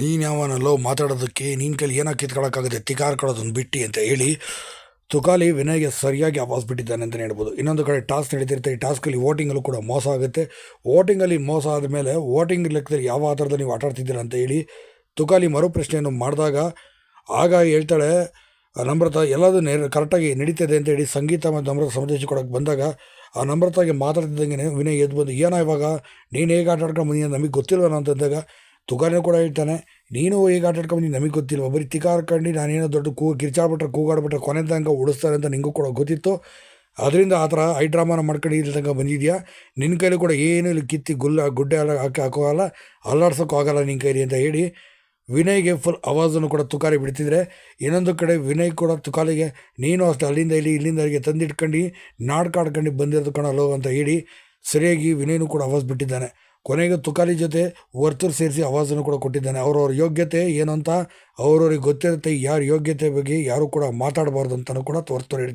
ನೀನು ಯಾವನಲ್ಲೋ ಮಾತಾಡೋದಕ್ಕೆ ನಿನ್ನ ಕೈಲಿ ಏನೋ ಕಿತ್ಕೊಳಕ್ಕಾಗುತ್ತೆ ತಿಕಾರ್ ಕೊಡೋದನ್ನು ಬಿಟ್ಟು ಅಂತ ಹೇಳಿ ತುಕಾಲಿ ವಿನಯ್ಗೆ ಸರಿಯಾಗಿ ಆವಾಸ್ ಬಿಟ್ಟಿದ್ದಾನೆ ಅಂತಲೇ ಹೇಳ್ಬೋದು. ಇನ್ನೊಂದು ಕಡೆ ಟಾಸ್ಕ್ ನಡೀತಿರುತ್ತೆ. ಈ ಟಾಸ್ಕಲ್ಲಿ ವೋಟಿಂಗಲ್ಲೂ ಕೂಡ ಮೋಸ ಆಗುತ್ತೆ. ವೋಟಿಂಗಲ್ಲಿ ಮೋಸ ಆದಮೇಲೆ ವೋಟಿಂಗ್ ಲೆಕ್ಕದಲ್ಲಿ ಯಾವ ಆಧಾರದಲ್ಲಿ ನೀವು ಆಟಾಡ್ತಿದ್ದೀರಾ ಅಂತ ಹೇಳಿ ತುಕಾಲಿ ಮರು ಪ್ರಶ್ನೆಯನ್ನು ಮಾಡಿದಾಗ ಆಗ ಹೇಳ್ತಾಳೆ ನಮ್ರತ ಎಲ್ಲದೂ ನೆ, ಕರೆಕ್ಟಾಗಿ ನಡೀತದೆ ಅಂತ ಹೇಳಿ ಸಂಗೀತ ಮತ್ತು ನಮ್ರತ ಸಂದೇಶ ಕೊಡೋಕೆ ಬಂದಾಗ ಆ ನಮ್ರತಾಗೆ ಮಾತಾಡ್ತಿದ್ದಂಗೆ ವಿನಯ್ ಎದ್ದು ಬಂದು, ಏನೋ ಇವಾಗ? ನೀನು ಹೇಗೆ ಆಟಾಡ್ಕೊಂಡು ಆಡ್ಕೊಂಡು ನಮಗೆ ಗೊತ್ತಿಲ್ವನ? ಅಂತಂದಾಗ ತುಕಾಲಿನೂ ಕೂಡ ಹೇಳ್ತಾನೆ, ನೀನು ಹೇಗೆ ಆಟಾಡ್ಕೊಂಡು ನಮಗೆ ಗೊತ್ತಿಲ್ವ ಬರೀ ತಿಕಾರ್ಕೊಂಡು ನಾನೇನೋ ದೊಡ್ಡ ಕೂ ಕಿರ್ಚಾಡ್ಬಿಟ್ರೆ ಕೂಗಾಡ್ಬಿಟ್ರೆ ಕೊನೆ ತನಕ ಉಳಿಸ್ತಾರೆ ಅಂತ ನಿಂಗೂ ಕೂಡ ಗೊತ್ತಿತ್ತು. ಅದರಿಂದ ಆ ಥರ ಐ ಡ್ರಾಮಾನ ಮಾಡ್ಕೊಂಡು ಇಲ್ಲಿ ತನಕ ಬಂದಿದ್ಯಾ? ನಿನ್ನ ಕೈಲಿ ಕೂಡ ಏನು ಇಲ್ಲಿ, ಕಿತ್ತಿ ಗುಲ್ಲ, ಗುಡ್ಡೆ ಎಲ್ಲ ಹಾಕಿ ಹಾಕೋಲ್ಲ ಅಲ್ಲಾಡ್ಸೋಕ್ಕೂ ಆಗೋಲ್ಲ ನಿನ್ನ ಕೈಲಿ ಅಂತ ಹೇಳಿ ವಿನಯ್ಗೆ ಫುಲ್ ಆವಾಜನ್ನು ಕೂಡ ತುಕಾರಿ ಬಿಡ್ತಿದ್ರೆ, ಇನ್ನೊಂದು ಕಡೆ ವಿನಯ್ ಕೂಡ ತುಕಾಲಿಗೆ ನೀನು ಅಷ್ಟೇ ಅಲ್ಲಿಂದ ಇಲ್ಲಿ, ಇಲ್ಲಿಂದ ಅಲ್ಲಿಗೆ ತಂದಿಟ್ಕೊಂಡು, ನಾಡ್ಕಾಡ್ಕೊಂಡು ಬಂದಿರೋದು ಕಣಲ್ಲೋ ಅಂತ ಹೇಳಿ ಸರಿಯಾಗಿ ವಿನಯ್ನು ಕೂಡ ಆವಾಜ್ ಬಿಟ್ಟಿದ್ದಾನೆ. ಕೊನೆಗೆ ತುಕಾಲಿ ಜೊತೆ ವರ್ತೂರು ಸೇರಿಸಿ ಅವಾಜನ್ನು ಕೂಡ ಕೊಟ್ಟಿದ್ದಾನೆ. ಅವರವ್ರ ಯೋಗ್ಯತೆ ಏನು ಅಂತ ಅವ್ರವ್ರಿಗೆ ಗೊತ್ತಿರುತ್ತೆ, ಯಾರ ಯೋಗ್ಯತೆ ಬಗ್ಗೆ ಯಾರು ಕೂಡ ಮಾತಾಡಬಾರ್ದು ಅಂತಲೂ ಕೂಡ ವರ್ತೂರು ಹೇಳ್ತಾರೆ